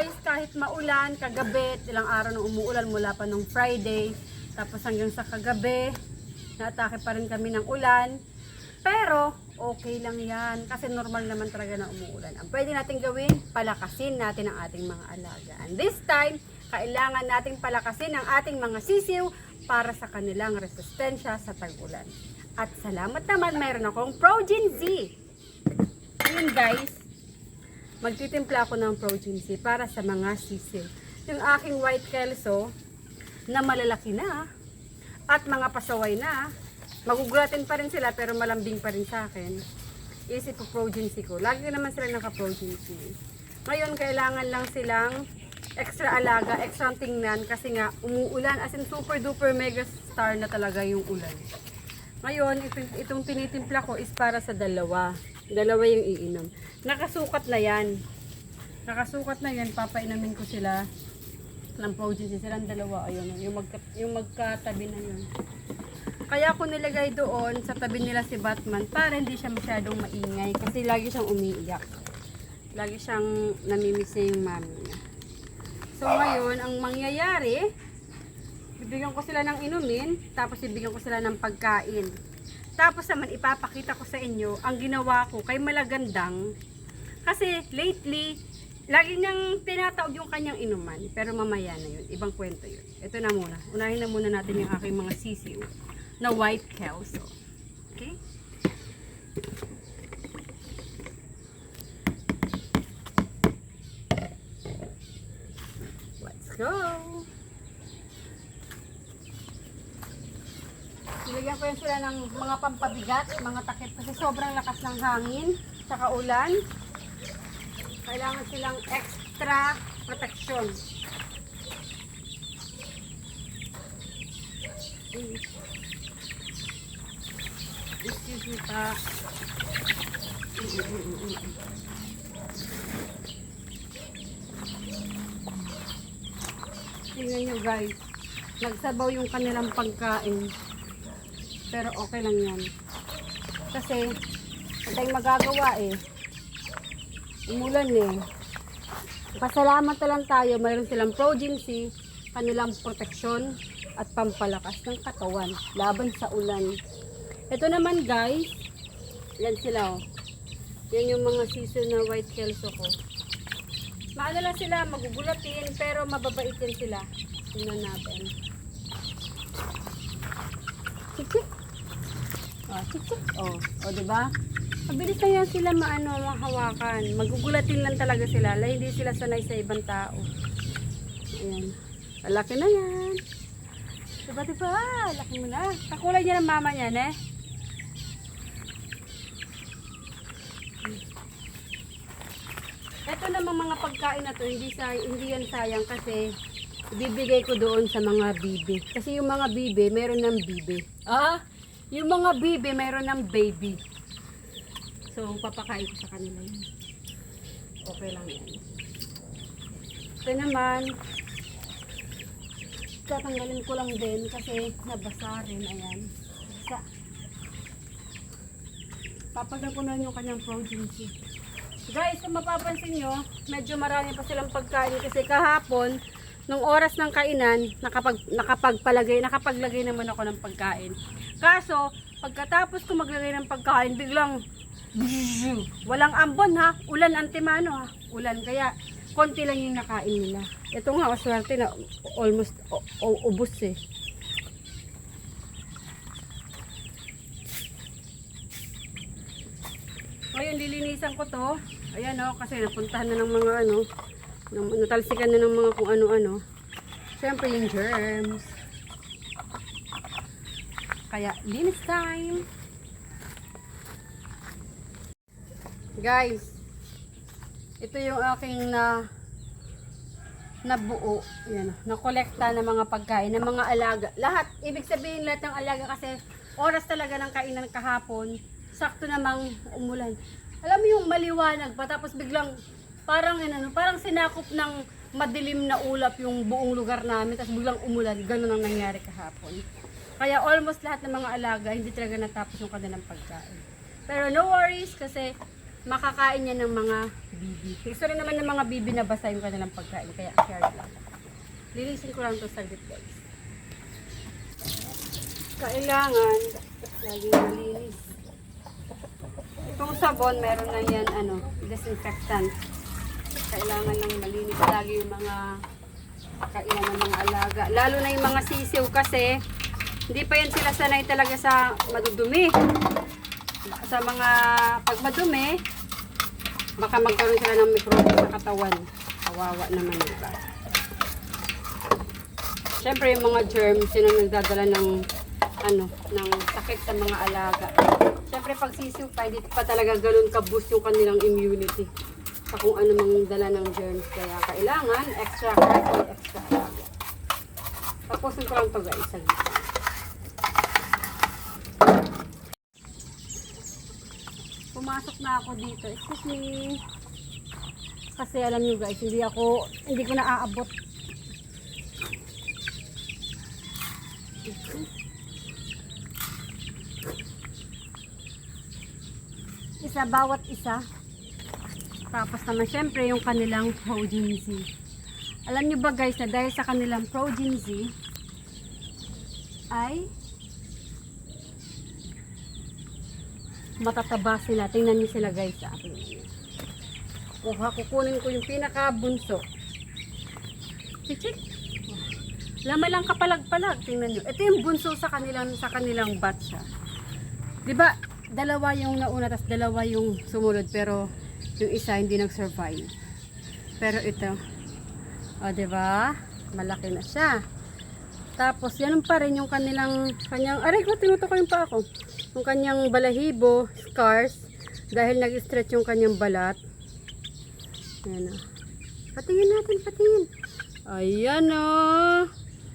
guys, kahit maulan, kagabi, ilang araw nung umuulan mula pa nung Friday, tapos hanggang sa kagabi, naatake pa rin kami ng ulan. Pero, okay lang yan. Kasi normal naman talaga na umuulan. Ang pwede natin gawin, palakasin natin ang ating mga alaga. And this time, kailangan nating palakasin ang ating mga sisiw para sa kanilang resistensya sa tag-ulan. At salamat naman, mayroon akong Progen Z. Yun guys, magtitimpla ako ng Progen Z para sa mga sisiw. Yung aking white kelso, na malalaki na, at mga pasaway na, magugulatin pa rin sila pero malambing pa rin sa akin. Isip po progency ko. Lagi naman sila naka-progency. Ngayon, kailangan lang silang extra alaga, extra tingnan kasi nga umuulan as in super duper mega star na talaga yung ulan. Ngayon, itong, itong tinitimpla ko is para sa dalawa. Dalawa yung iinom. Nakasukat na yan. Nakasukat na yan, papainumin ko sila ng progency. Silang dalawa, ayun, yung, magka, yung magkatabi na yun. Kaya ako nilagay doon sa tabi nila si Batman para hindi siya masyadong maingay kasi lagi siyang umiiyak. Lagi siyang namimiss niya yung mami niya. So ngayon, ang mangyayari, bibigyan ko sila ng inumin, tapos bibigyan ko sila ng pagkain. Tapos naman ipapakita ko sa inyo ang ginawa ko kay Malagandang. Kasi lately, lagi niyang tinataog yung kanyang inuman. Pero mamaya na yun. Ibang kwento yun. Ito na muna. Unahin na muna natin yung aking mga sisiw na white kelso. Okay? Let's go! Yan sila ng mga pampabigat, mga takip kasi sobrang lakas ng hangin, tsaka ulan. Kailangan silang extra protection. Excuse me pa. Tingnan nyo guys, nagsabaw yung kanilang pagkain. Pero okay lang yan. Kasi, wala tayong magagawa eh. Umulan eh. Pasalamat na lang tayo, mayroon silang progency, kanilang proteksyon at pampalakas ng katawan laban sa ulan. Ito naman guys, yan sila oh. Yan yung mga season na white kelso ko. Maano lang sila, magugulatin, pero mababaitin sila. Tingnan natin. Chik-chik. Oh, chik-chik. Oh, oh, di ba? Mabilis na yan sila maano, mahawakan. Magugulatin lang talaga sila. La, hindi sila sanay sa ibang tao. Ayan. Malaki na yan. Diba, diba? Laki mo na. Kakulay niya ng mama niyan eh. Ito namang mga pagkain na to, hindi, sa, hindi yan sayang kasi bibigay ko doon sa mga bibi. Kasi yung mga bibi, meron ng bibi. Ah, yung mga bibi, meron ng baby. So, papakain ko sa kanila yun. Okay lang yan. Ito naman, tatanggalin ko lang din kasi nabasa rin. Ayan. Basa. Papagdan ko na yung kanyang progency. Guys, kung mapapansin nyo, medyo marami pa silang pagkain kasi kahapon, nung oras ng kainan, nakapag, nakapagpalagay, nakapaglagay naman ako ng pagkain. Kaso, pagkatapos ko maglagay ng pagkain, biglang walang ambon ha, ulan antimano ha, ulan kaya konti lang yung nakain nila. Ito nga, swerte na almost ubos eh. Ngayon, lilinisan ko to. Ayan o, kasi napuntahan na ng mga ano, natalsikan na ng mga kung ano-ano. Siyempre yung germs. Kaya, linis time. Guys, ito yung aking na nabuo, yan, nakolekta ng mga pagkain, ng mga alaga. Lahat, ibig sabihin lahat ng alaga kasi oras talaga ng kainan kahapon, sakto namang umulan. Alam mo yung maliwanag pa, tapos biglang parang ano, parang sinakop ng madilim na ulap yung buong lugar namin, tapos biglang umulan. Ganun ang nangyari kahapon. Kaya almost lahat ng mga alaga, hindi talaga natapos yung kanilang pagkain. Pero no worries kasi makakain niya ng mga bibi. Gusto rin naman ng mga bibi na basa yung kanilang pagkain. Kaya share lang. Lilisin ko lang to saglit guys. Kailangan laging malinis. Itong sabon, meron na yan, ano, disinfectant. Kailangan lang malinis lagi yung mga kainan ng mga alaga. Lalo na yung mga sisiw kasi hindi pa yan sila sanay talaga sa madudumi. Sa mga pag madumi, baka magkaroon sila ng microbe sa katawan. Kawawa naman diba? Siyempre yung mga germs, yun ang nagdadala ng ano, ng sakit sa mga alaga. Siyempre pag sisiw pa, hindi pa talaga ganun ka-boost yung kanilang immunity sa kung ano mang dala ng germs. Kaya kailangan extra careful, extra alaga. Tapusin ko lang to guys. saglit. Pumasok na ako dito. Excuse me. Kasi alam nyo guys, hindi ako, hindi ko naaabot. Isa bawat isa. Tapos naman syempre yung kanilang progeny. Alam nyo ba guys na dahil sa kanilang progeny ay matataba sila. Tingnan niyo sila guys sa akin. Kung kukunin ko yung pinaka-bunso. Chichik. Lama lang kapalag-palag. Tingnan niyo. Ito yung bunso sa kanilang sa kanilang batch. ah. 'Di ba? Dalawa yung nauna tapos dalawa yung sumunod pero yung isa hindi nag-survive. Pero ito, o 'di ba? Malaki na siya. Tapos yan pa rin yung kanilang kanyang aray ko tinutukoy pa ako. Yung kanyang balahibo, scars dahil nag-stretch yung kanyang balat. Ayan na. Patingin natin, patingin. Ayan o.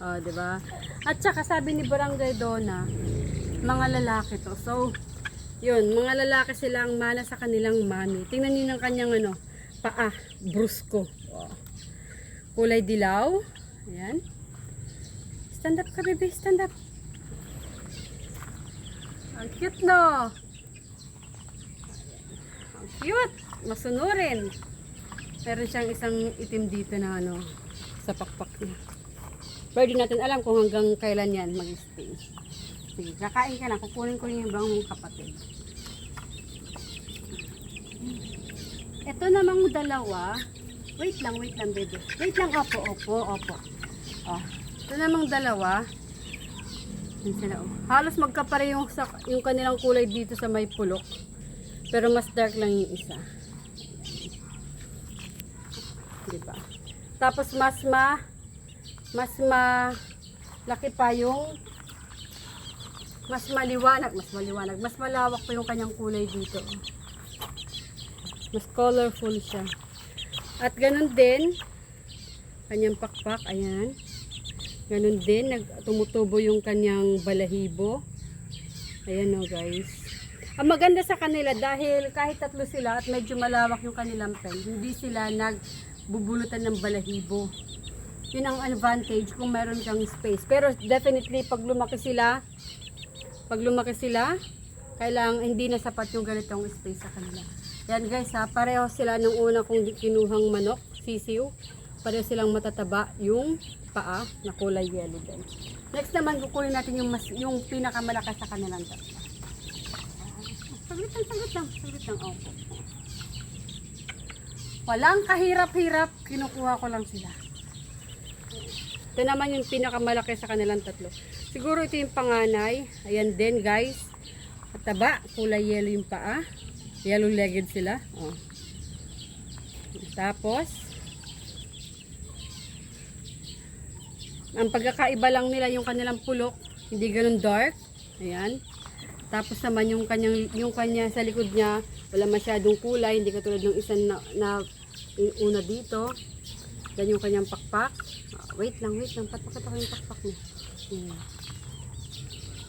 Oh, 'di ba? At saka sabi ni Barangay Donna, mga lalaki to. So, yun, mga lalaki sila ang mana sa kanilang mami. Tingnan niyo ng kanyang ano, paa, brusko. Oh. Kulay dilaw. Ayan. Stand up ka, baby. Stand up. Ang cute, no? Ang cute. Masunurin. Meron siyang isang itim dito na ano, sa pakpak niya. Pero di natin alam kung hanggang kailan yan mag-stay. Sige, kakain ka na. Kukunin ko yung ibang mong kapatid. Ito namang dalawa. Wait lang, wait lang, baby. Wait lang, opo, opo, opo. Oh. Ito namang dalawa. Yan sila, oh. Halos magkapare yung, sa, yung kanilang kulay dito sa may pulok. Pero mas dark lang yung isa. Diba? Tapos mas ma mas ma laki pa yung mas maliwanag, mas maliwanag, mas malawak pa yung kanyang kulay dito. Mas colorful siya. At ganun din, kanyang pakpak, ayan. Ganun din, nag, tumutubo yung kanyang balahibo. Ayan o guys. Ang maganda sa kanila dahil kahit tatlo sila at medyo malawak yung kanilang pen, hindi sila nagbubulutan ng balahibo. Yun ang advantage kung meron kang space. Pero definitely pag lumaki sila, pag lumaki sila, kailangan hindi na sapat yung ganitong space sa kanila. Yan guys ha, pareho sila nung una kong kinuhang manok, sisiw. Pareho silang matataba yung paa na kulay yellow din. Next naman kukunin natin yung, mas, yung pinakamalakas sa kanilang tatlo. Saglit lang, saglit lang, saglit lang. Oh. Walang kahirap-hirap, kinukuha ko lang sila. Ito naman yung pinakamalaki sa kanilang tatlo. Siguro ito yung panganay. Ayan din guys. Mataba. Kulay yellow yung paa. Yellow legged sila. Oh. Tapos, ang pagkakaiba lang nila yung kanilang pulok. Hindi ganun dark. Ayan. Tapos naman yung kanyang yung kanya sa likod niya wala masyadong kulay, hindi katulad ng isa na, na una dito. Yan yung kanyang pakpak. Ah, wait lang, wait lang. Patpakita ko yung pakpak niya. Ayan.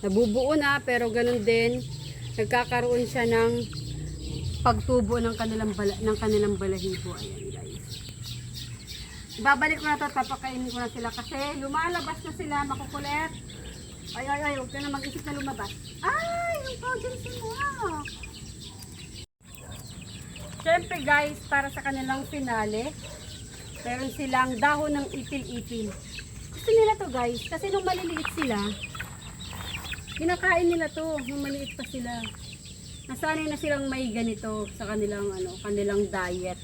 Nabubuo na, pero ganun din. Nagkakaroon siya ng pagtubo ng kanilang, bala, ng kanilang balahibo. Ayan. Ibabalik ko na to, papakainin ko na sila kasi lumalabas na sila, makukulit. Ay, ay, ay, huwag ka na mag-isip na lumabas. Ay, yung progeny mo. Siyempre guys, para sa kanilang finale, meron silang dahon ng ipil-ipil. Gusto nila to guys, kasi nung maliliit sila, kinakain nila to, nung maliit pa sila. Nasanay na silang may ganito sa kanilang ano, kanilang diet.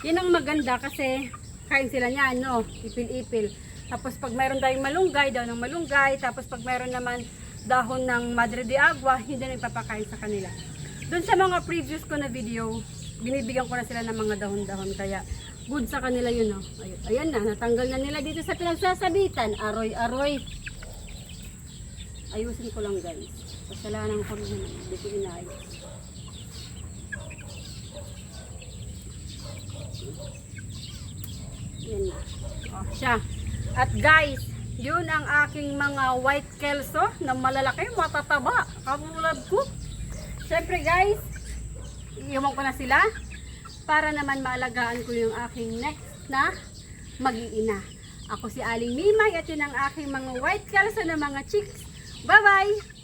Yan ang maganda kasi kain sila niyan, no? Ipil-ipil. Tapos pag mayroon tayong malunggay, dahon ng malunggay, tapos pag mayroon naman dahon ng madre de agua, hindi na ipapakain sa kanila. Doon sa mga previous ko na video, binibigyan ko na sila ng mga dahon-dahon kaya good sa kanila yun, no? Ayun, ayan na, natanggal na nila dito sa pinagsasabitan. Aroy-aroy. Ayusin ko lang guys. Kasalanan ko rin. Hindi ko inayos. Na. Oh, siya. At guys, yun ang aking mga white kelso na malalaki, matataba. Kamulad ko. Siyempre guys, iiwan ko na sila para naman maalagaan ko yung aking next na mag-iina. Ako si Aling Mimay at yun ang aking mga white kelso na mga chicks. Bye-bye!